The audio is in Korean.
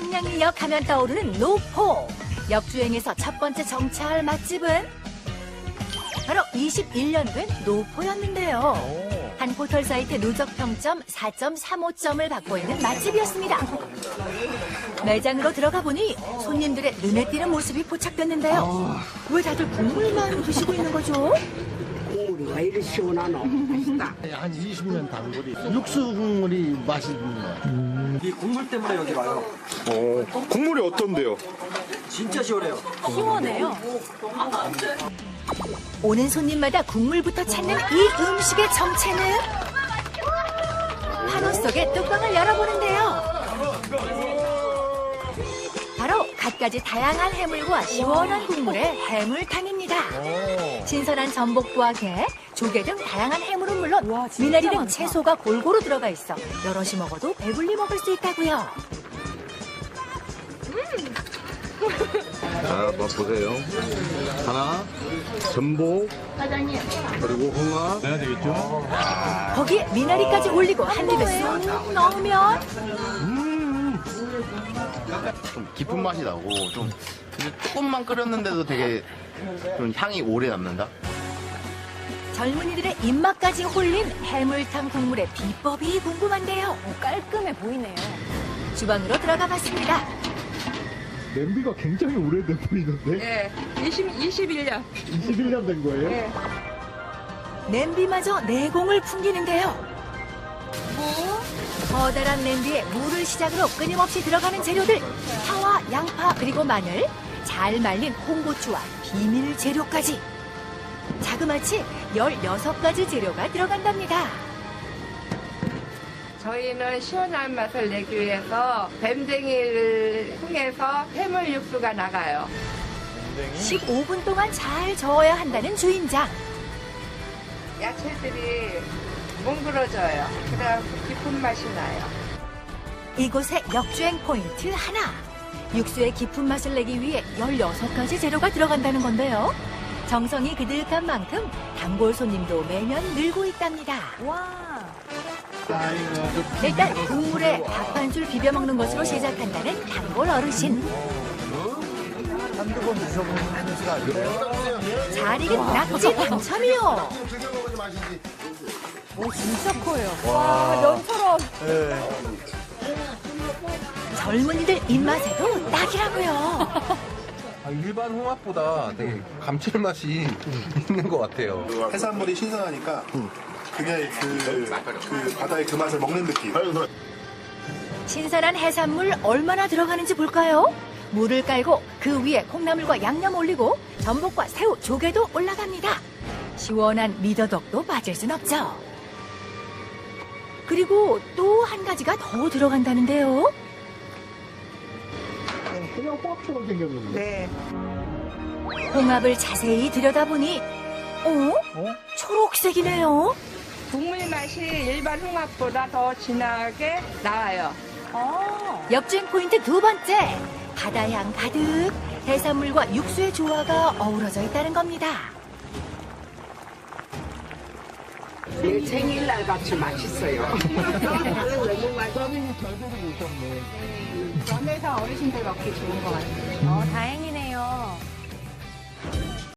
청량리역 하면 떠오르는 노포. 역주행에서 첫 번째 정차할 맛집은 바로 21년 된 노포였는데요. 한 포털 사이트 누적 평점 4.35점을 받고 있는 맛집이었습니다. 매장으로 들어가 보니 손님들의 눈에 띄는 모습이 포착됐는데요. 왜 다들 국물만 드시고 있는 거죠? 국물이 왜 이리 시원하노? 맛있다. 한 20년 단골이 육수 국물이 맛있는 거야. 이 국물 때문에 여기 와요. 어, 국물이 어떤데요? 진짜 시원해요. 시원해요. 오는 손님마다 국물부터 찾는 이 음식의 정체는 한우 속의 뚜껑을 열어보는데요. 바로 갖가지 다양한 해물과 시원한 국물의 해물탕입니다. 신선한 전복과 게, 조개 등 다양한 해물은 물론 미나리 등 채소가 골고루 들어가 있어 여럿이 먹어도 배불리 먹을 수 있다고요. 자, 맛보세요. 하나, 전복, 그리고 홍합. 거기에 미나리까지 올리고 한 입에 쏙 넣으면 좀 깊은 맛이 나고 좀 근데 조금만 끓였는데도 되게 좀 향이 오래 남는다. 젊은이들의 입맛까지 홀린 해물탕 국물의 비법이 궁금한데요. 깔끔해 보이네요. 주방으로 들어가 봤습니다. 냄비가 굉장히 오래돼 보이는데? 예, 20, 21년. 21년 된 거예요? 예. 냄비마저 내공을 풍기는데요. 커다란 냄비에 물을 시작으로 끊임없이 들어가는 재료들 파와 양파 그리고 마늘 잘 말린 홍고추와 비밀 재료까지 자그마치 16가지 재료가 들어간답니다. 저희는 시원한 맛을 내기 위해서 뱀쟁이를 통해서 해물 육수가 나가요. 15분 동안 잘 저어야 한다는 주인장. 야채들이 뭉그러져요. 그래서 깊은 맛이 나요. 이곳의 역주행 포인트 하나. 육수의 깊은 맛을 내기 위해 16가지 재료가 들어간다는 건데요. 정성이 그득한 만큼 단골 손님도 매년 늘고 있답니다. 일단 국물에 밥한줄 비벼 먹는 것으로 시작한다는 단골 어르신. 한두 번 드셔보는 맛이 아니에요? 잘 익은 낙지 당첨이요. 젊은이들 입맛에도 딱이라고요. 아, 일반 홍합보다 되게 감칠맛이 있는 것 같아요. 해산물이 신선하니까 그게 그, 그 바다의 그 맛을 먹는 느낌. 신선한 해산물 얼마나 들어가는지 볼까요? 물을 깔고 그 위에 콩나물과 양념 올리고 전복과 새우, 조개도 올라갑니다. 시원한 미더덕도 빠질 순 없죠. 그리고 또 한 가지가 더 들어간다는데요. 그냥 호합처럼 생겼는데. 네. 홍합을 자세히 들여다보니 어? 초록색이네요. 국물 맛이 일반 홍합보다 더 진하게 나와요. 역주행 포인트 두 번째. 바다향 가득 해산물과 육수의 조화가 어우러져 있다는 겁니다. 내 생일날 같이 맛있어요. 전 회사 어르신들 먹기 좋은 것 같아요. 어, 다행이네요.